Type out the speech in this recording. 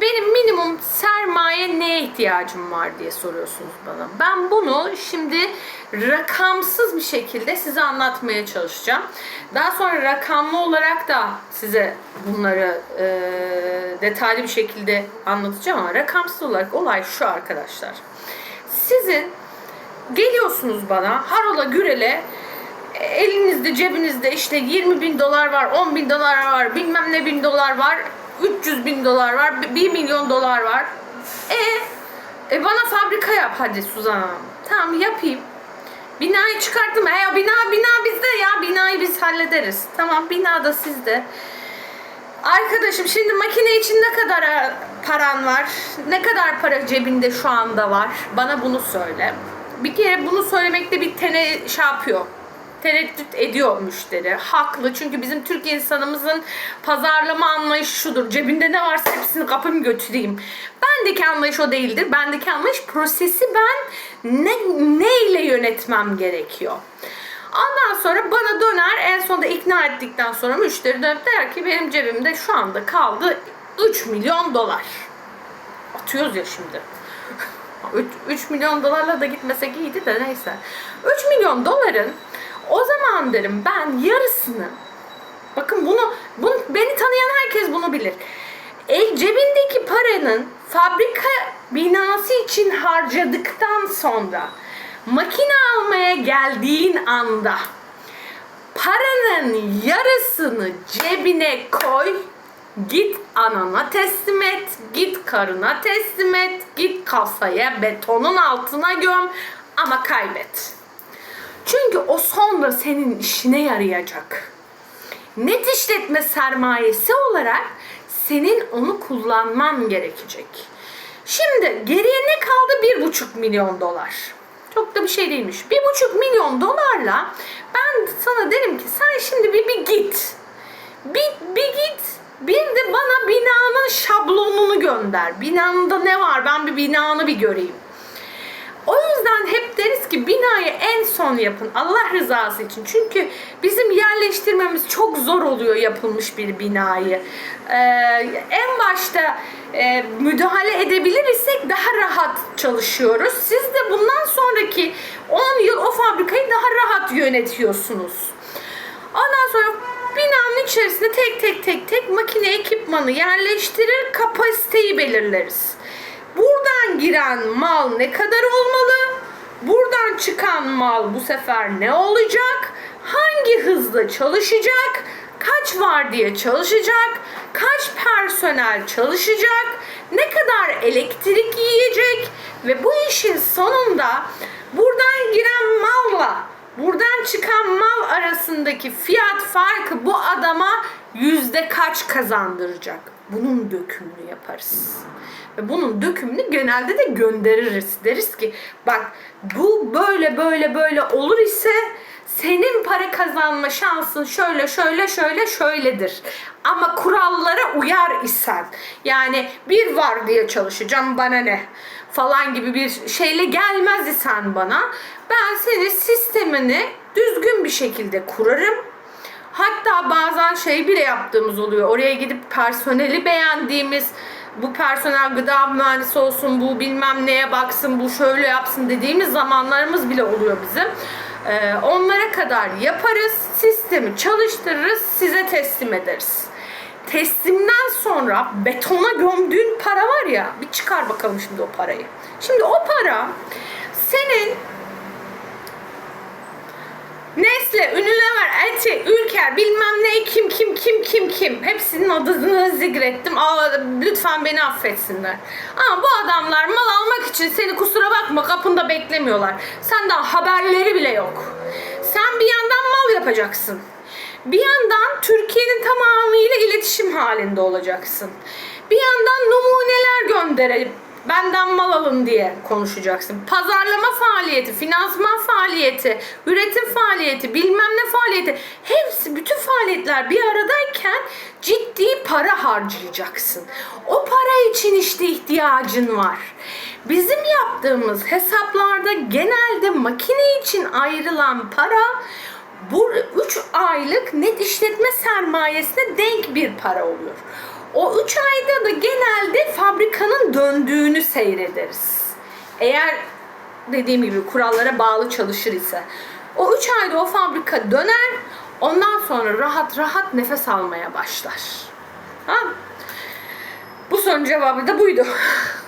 benim minimum sermaye neye ihtiyacım var diye soruyorsunuz bana. Ben bunu şimdi rakamsız bir şekilde size anlatmaya çalışacağım. Daha sonra rakamlı olarak da size bunları e, detaylı bir şekilde anlatacağım ama rakamsız olarak olay şu arkadaşlar. Sizin geliyorsunuz bana harola gürele elinizde cebinizde işte 20 bin dolar var 10 bin dolar var bilmem ne bin dolar var 300 bin dolar var 1 milyon dolar var e, e bana fabrika yap hadi Suzan tamam yapayım binayı çıkarttım e bina bina bizde ya binayı biz hallederiz tamam bina da sizde Arkadaşım şimdi makine için ne kadar e, paran var? Ne kadar para cebinde şu anda var? Bana bunu söyle. Bir kere bunu söylemekte bir tene şey yapıyor. Tereddüt ediyor müşteri. Haklı çünkü bizim Türk insanımızın pazarlama anlayışı şudur. Cebinde ne varsa hepsini kapım götüreyim. Bendeki anlayış o değildir. Bendeki anlayış prosesi ben ne, neyle yönetmem gerekiyor. Ondan sonra bana döner en sonunda ikna ettikten sonra müşteri dönüp der ki benim cebimde şu anda kaldı 3 milyon dolar. Atıyoruz ya şimdi. 3, milyon dolarla da gitmesek iyiydi de neyse. 3 milyon doların o zaman derim ben yarısını bakın bunu, bunu beni tanıyan herkes bunu bilir. El cebindeki paranın fabrika binası için harcadıktan sonra makine almaya geldiğin anda paranın yarısını cebine koy. Git anana teslim et, git karına teslim et, git kasaya betonun altına göm ama kaybet. Çünkü o sonra senin işine yarayacak. Net işletme sermayesi olarak senin onu kullanman gerekecek. Şimdi geriye ne kaldı? Bir buçuk milyon dolar. Çok da bir şey değilmiş. Bir buçuk milyon dolarla ben sana derim ki sen şimdi bir, bir git. Bir, bir git. Bir de bana binanın şablonunu gönder. Binanda ne var? Ben bir binanı bir göreyim. Deriz ki binayı en son yapın Allah rızası için. Çünkü bizim yerleştirmemiz çok zor oluyor yapılmış bir binayı. Ee, en başta e, müdahale edebilir isek daha rahat çalışıyoruz. Siz de bundan sonraki 10 yıl o fabrikayı daha rahat yönetiyorsunuz. Ondan sonra binanın içerisinde tek tek tek tek makine ekipmanı yerleştirir, kapasiteyi belirleriz. Buradan giren mal ne kadar olmalı? Buradan çıkan mal bu sefer ne olacak? Hangi hızla çalışacak? Kaç var diye çalışacak? Kaç personel çalışacak? Ne kadar elektrik yiyecek? Ve bu işin sonunda buradan giren malla buradan çıkan mal arasındaki fiyat farkı bu adama yüzde kaç kazandıracak? Bunun dökümünü yaparız. Ve bunun dökümünü genelde de göndeririz. Deriz ki bak bu böyle böyle böyle olur ise senin para kazanma şansın şöyle şöyle şöyle şöyledir. Ama kurallara uyar isen yani bir var diye çalışacağım bana ne falan gibi bir şeyle gelmez isen bana ben senin sistemini düzgün bir şekilde kurarım. Hatta bazen şey bile yaptığımız oluyor. Oraya gidip personeli beğendiğimiz bu personel gıda mühendisi olsun, bu bilmem neye baksın, bu şöyle yapsın dediğimiz zamanlarımız bile oluyor bizim. Ee, onlara kadar yaparız, sistemi çalıştırırız, size teslim ederiz. Teslimden sonra betona gömdüğün para var ya, bir çıkar bakalım şimdi o parayı. Şimdi o para senin Nesle, Unilever, Eti, Ülker, bilmem ne, kim kim kim kim kim. Hepsinin adını zikrettim. Aa, lütfen beni affetsinler. Ama bu adamlar mal almak için seni kusura bakma kapında beklemiyorlar. Senden haberleri bile yok. Sen bir yandan mal yapacaksın. Bir yandan Türkiye'nin tamamıyla iletişim halinde olacaksın. Bir yandan numuneler gönderip benden mal alın diye konuşacaksın. Pazarlama faaliyeti, finansman faaliyeti, üretim faaliyeti, bilmem ne faaliyeti. Hepsi bütün faaliyetler bir aradayken ciddi para harcayacaksın. O para için işte ihtiyacın var. Bizim yaptığımız hesaplarda genelde makine için ayrılan para bu 3 aylık net işletme sermayesine denk bir para oluyor. O 3 ayda da genelde fabrika fabrikanın döndüğünü seyrederiz. Eğer dediğim gibi kurallara bağlı çalışır ise. O 3 ayda o fabrika döner. Ondan sonra rahat rahat nefes almaya başlar. Ha? Bu sorunun cevabı da buydu.